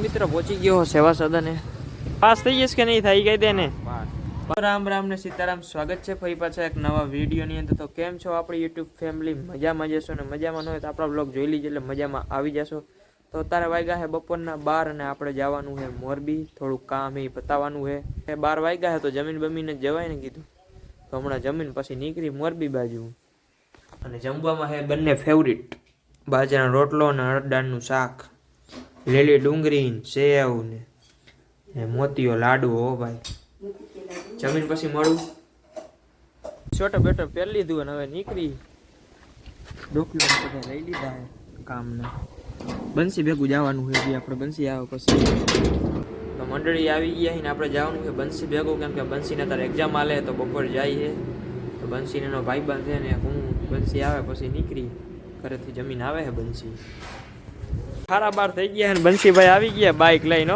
મિત્ર પહોંચી ગયો સેવા સદને. પાસ થઈ જઈશ કે નહીં થઈ ગઈ તેને રામ રામ ને સીતારામ, સ્વાગત છે ફરી પાછા એક નવા વિડીયોની અંદર. તો કેમ છો આપણી યુટ્યુબ ફેમિલી મજામાં જશો ને? મજામાં ન હોય તો આપણા બ્લોગ જોઈ લીજો એટલે મજામાં આવી જશો. તો અત્યારે વાગ્યા છે બપોરના બાર અને આપણે જવાનું છે મોરબી. થોડુંક કામ એ પતાવવાનું છે. એ બાર વાગ્યા છે તો જમીન બમીને જવાય ને કીધું. તો હમણાં જમીન પછી નીકળી મોરબી બાજુ. અને જમવામાં છે બંને ફેવરિટ બાજરાનો રોટલો અને અડદાનું શાક. લીલી ડુંગળી સેવ ને મોતીઓ લાડુ હો ભાઈ. જમીન પછી મળું. છોટો બેટો પહેરી લીધું અને હવે નીકળી. ડોક્યુમેન્ટ બધા લઈ લીધા કામના. બંસી ભેગું જવાનું છે બી આપણે બંસી આવે પછી. તો મંડળી આવી ગયા ને આપણે જવાનું છે બંસી ભેગું કેમ કે બંસીને તારે એક્ઝામ આલે તો બપોર જાય છે. તો બંસીને એનો ભાઈ બંધ છે ને હું બંસી આવે પછી નીકળી. ઘરેથી જમીન આવે છે બંસી ખારા બાર થઈ ગયા ને બંસીભાઈ આવી ગયા બાઇક લઈને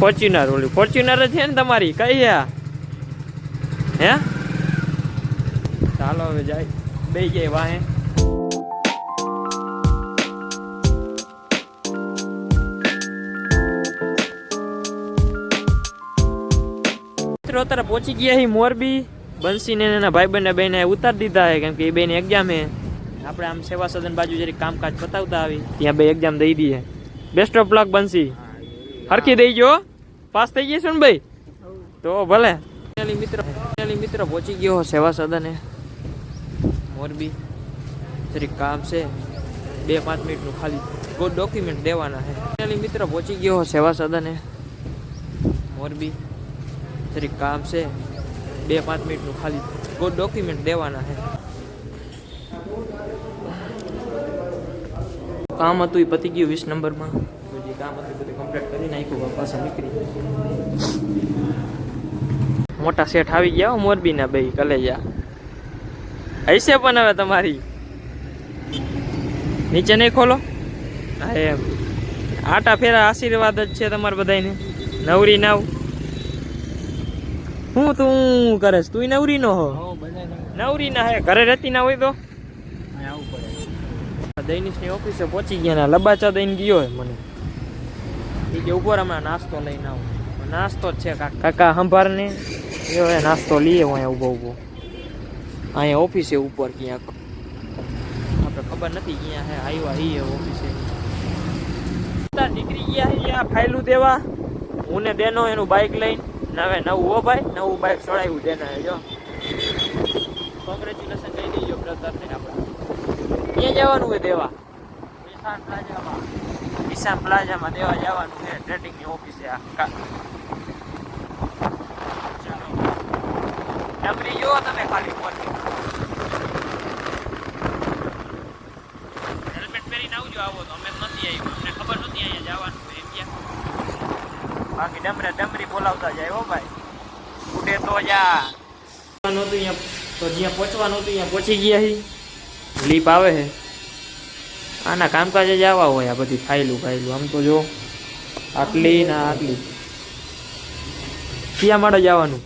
ફોર્ચ્યુનર ઓલી. ફોર્ચ્યુનર છે ને તમારી? કઈ હે હે? ચાલો હવે જાય. બે જાય વાહે. મિત્રો, અત્યારે પહોંચી ગયા મોરબી. બંસીને એના ભાઈ બંને બેને ઉતારી દીધા છે કેમ કે એ બેની એક્ઝામ છે આપણે આમ સેવા સદન બાજુ જરી કામકાજ પતાવતા આવી, ત્યાં બે એક્ઝામ દઈ દઈએ. બેસ્ટ ઓફ લક બનશી હરખી દઈ ગયો, પાસ થઈ છો ને ભાઈ? તો ભલે. મિત્ર મિત્ર પહોંચી ગયો સેવા સદને. મોરબી. જરી કામ છે. બે પાંચ મિનિટનું ખાલી ડોક્યુમેન્ટ દેવાના છે. મિત્ર પહોંચી ગયો સેવા સદને. મોરબી. જરી કામ છે. બે પાંચ મિનિટનું ખાલી ડોક્યુમેન્ટ દેવાના છે. કામ હતું એ પતી ગયું વીસ નંબરમાં. જે કામ હતું બધું કમ્પ્લીટ કરી નાખ્યું પાછા નીકળી મોટા શેઠ આવી ગયા હો મોરબીના બે કલેજા. હશે પણ હવે તમારી. નીચે નહીં ખોલો. હા એમ. આટા ફેરા આશીર્વાદ જ છે તમારે બધાને નવરી નવ. હું તું કરે તું નવરી નો હો. નવરી ના હે. ઘરે રહેતી ના હોય તો? દૈનિશની ઓફિસે પહોંચી ગયા લબાચા દઈને ગયો હોય મને. એ કે ઉપર હમણાં નાસ્તો લઈને આવું. નાસ્તો જ છે કાકા. કાકા સંભાર ને એવો એ નાસ્તો લઈએ હું અહીંયા ઊભો ઊભો. અહીંયા ઓફિસે ઉપર ક્યાંક. આપણે ખબર નથી ક્યાં હે, આવ્યા હી ઓફિસે. નીકળી ગયા અહીંયા ફાઇલું દેવા. હું ને દેનો એનું બાઇક લઈને. નવે હવે નવું હો ભાઈ, નવું બાઇક ચડાવ્યું દેના જો. કોંગ્રેચ્યુલેશન કહી દેજો બ્રધરને આપણે. ક્યાં જવાનું હોય દેવા. નિશાન પ્લાઝામાં. નિશાન પ્લાઝામાં દેવા જવાનું છે. ટ્રેડિંગની ઓફિસે આ ડબરી ચાલો. નબળી જો તમે ખાલી ઉપરથી હેલ્મેટ પહેરીને આવજો આવો તો. અમે નથી આવ્યું. અમને ખબર નહોતી અહીંયા જવાનું હોય એમ ક્યાં બાકી ડમરે ડમરી બોલાવતા જાય હો ભાઈ. ઉડે તો જા. નહોતું અહીંયા તો જ્યાં પહોંચવાનું હતું ત્યાં પહોંચી ગયા હી. લીપ આવે છે. આના કામકાજે જ આવા હોય આ બધી ફાઇલું ફાઇલું આમ તો જો, આટલી ના આટલી. ક્યાં માળે જવાનું?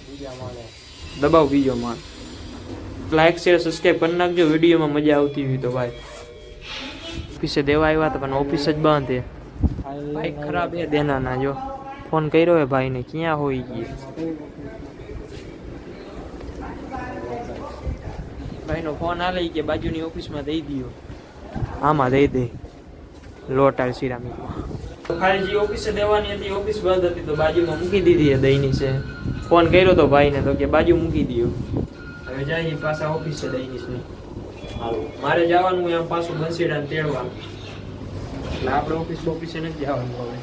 દબાવ બીજો માળ. લાઈક શેર સબસ્ક્રાઈબ કરી નાખજો. વિડીયોમાં મજા આવતી હોય તો ભાઈ ઓફિસે દેવા આવ્યા હતા, પણ ઓફિસ જ બંધ છે. બાઈક ખરાબ છે, દેનાના જો. ફોન કર્યો હે ભાઈને, ક્યાં હોઈ ગઈ ભાઈનો ફોન આલે કે બાજુની ઓફિસમાં દઈ દ્યો. આમાં દઈ દે. લોટ આલ સિરામિકમાં. ખાલી જે ઓફિસે દેવાની હતી ઓફિસ બંધ હતી, તો બાજુમાં મૂકી દીધી છે દઈની છે. ફોન કર્યો તો ભાઈને તો કે બાજુ મૂકી દયો. હવે જાય પાછા ઓફિસે દઈની છે. મારે જવાનું આમ પાછું બંસીડાને તેડવા એટલે આપણે ઓફિસ ઓફિસે નથી જવાનું હવે.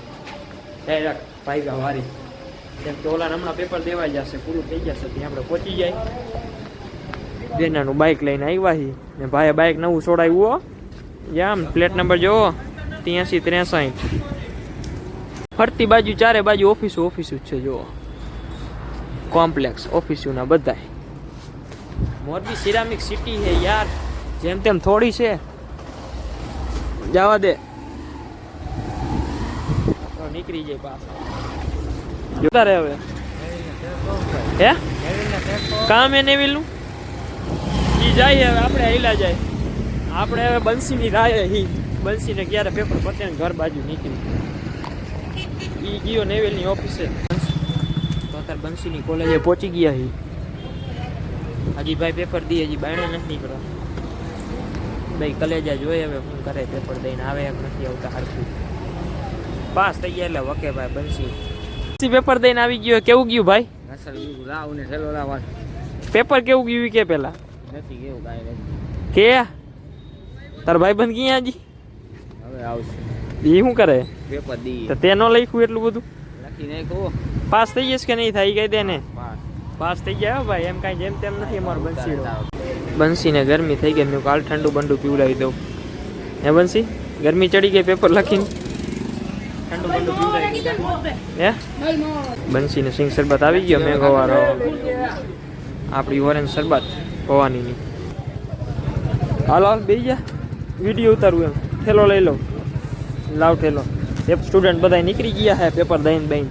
ડાયરેક્ટ ભાઈ વારી. કેમ કે ઓલા હમણાં પેપર દેવાઈ જશે, પૂરું થઈ જશે, ત્યાં આપણે પહોંચી જાય. બેનાનું બાઇક લઈને આવ્યા છીએ. ને ભાઈએ બાઇક નવું છોડાવ્યું હો. જામ પ્લેટ નંબર જોવો ત્યાંસી ત્રેસાઠ. ફરતી બાજુ, ચારે બાજુ ઓફિસો ઓફિસો જ છે, જુઓ. કોમ્પ્લેક્સ ઓફિસોના બધા મોરબી સિરામિક સિટી છે યાર. જેમ તેમ થોડી છે. જવા દે. નીકળી જાય પાછા. જોતા રહે હવે. હે? કામ એને વેલું ઈ જાય હવે આપણે હેલા જાય. આપણે હવે બંસીની રાય હી. બંસીને ક્યારે પેપર પતે ઘર બાજુ નીકળી. એ ગયો નેવેલની ઓફિસે તો અત્યારે બંસીની કોલેજે પહોંચી ગયા હી. હજી ભાઈ પેપર દઈએ હજી બાયણે નથી નીકળવા. ભાઈ કલેજા જોઈએ હવે શું કરે પેપર દઈને આવે એમ નથી આવતા હરખું. પાસ થઈ ગયા એટલે વકે ભાઈ બંસી. પેપર દઈને આવી ગયો કેવું ગયું ભાઈ? પેપર કેવું ગયું કે પેલા? નથી કેવું કાંઈ નથી. કે? તાર ભાઈ બંધ ક્યાં હજી? હવે આવશે. એ શું કરે? પેપર દી. તો તે ન લખ્યું એટલું બધું? લખી નાખો પાસ થઈ જશે કે નહીં? થાય ગઈ કહી દે ને. પાસ પાસ થઈ ગયા હો ભાઈ. એમ કાંઈ જેમ તેમ નથી અમારું બંસી બંસીને ગરમી થઈ ગઈ. મેં કાલ ઠંડુ બંડુ પીવડાવી દઉં. હે બંસી ગરમી ચડી ગઈ પેપર લખીને. ઠંડુ બંડુ પીવડાવી. હે? બંસીને સિંગ શરબત આવી ગયો. મેં ગવારો આપણી ઓરેન્જ શરબત. પવાનીની હાલ હાલ બે ગયા. વીડિયો ઉતારવું એમ. થેલો લઈ લો લાવ થેલો એ સ્ટુડન્ટ બધા નીકળી ગયા છે પેપર દઈને દઈને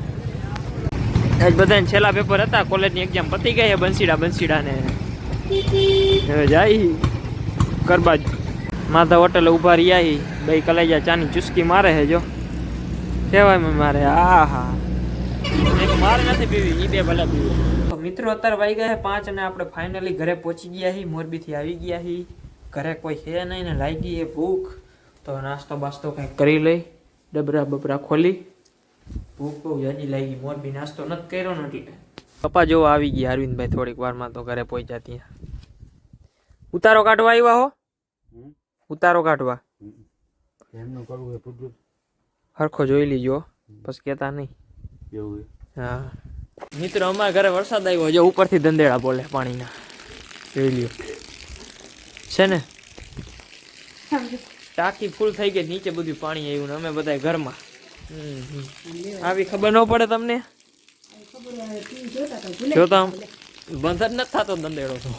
આજ બધાને છેલ્લા પેપર હતા, કોલેજની એક્ઝામ પતી ગઈ છે બંસીડા બંસીડાને. હવે જાય કરબાજ માધા હોટલે ઊભા રહ્યા હી. બે કલેજા ચાની ચુસ્કી મારે છે જો. કહેવાય મારે આ હા મારે નથી પીવી, ઈ બે ભલે પીવી. મિત્રો અત્યારે વાઈ ગયા પાંચ અને આપણે ફાઇનલી ઘરે પહોંચી ગયા હી મોરબીથી આવી ગયા હી ઘરે કોઈ છે નહીં ને લાગી એ ભૂખ. તો નાસ્તો બાસ્તો કંઈક કરી લઈ. ડબરા બબરા ખોલી. ભૂખ બહુ જાજી લાગી. મોરબી નાસ્તો નથી કર્યો ને એટલે. પપ્પા જો આવી ગયા અરવિંદભાઈ થોડીક વારમાં તો ઘરે પહોંચ્યા ત્યાં. ઉતારો કાઢવા આવ્યા હો. ઉતારો કાઢવા. એમનું કરવું હરખો જોઈ લીજો. પછી કહેતા નહીં. એવું હા. મિત્રો, અમારા ઘરે વરસાદ આવ્યો છે ઉપરથી ધંધેડા બોલે પાણીના. છે ને? ટાંકી ફૂલ થઈ ગઈ, નીચે બધું પાણી આવ્યું ને અમે બધા ઘરમાં. આવી ખબર ન પડે તમને? જોતા બંધ જ નથી થતો દંદેડો તો.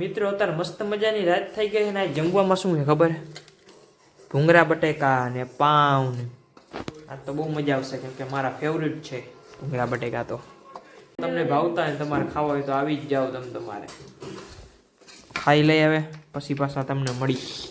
મિત્રો, અત્યારે મસ્ત મજાની રાત થઈ ગઈ અને જમવામાં શું છે ખબર? ભૂંગરા, બટેકા ને પાઉં આ તો બહુ મજા આવશે કેમ કે મારા ફેવરિટ છે. ભૂંગળા બટેકા તો. તમને ભાવતા ને તમારે ખાવા હોય તો આવી જ જાઓ તમે તમારે. ખાઈ લઈ આવે પછી પાછા તમને મળી.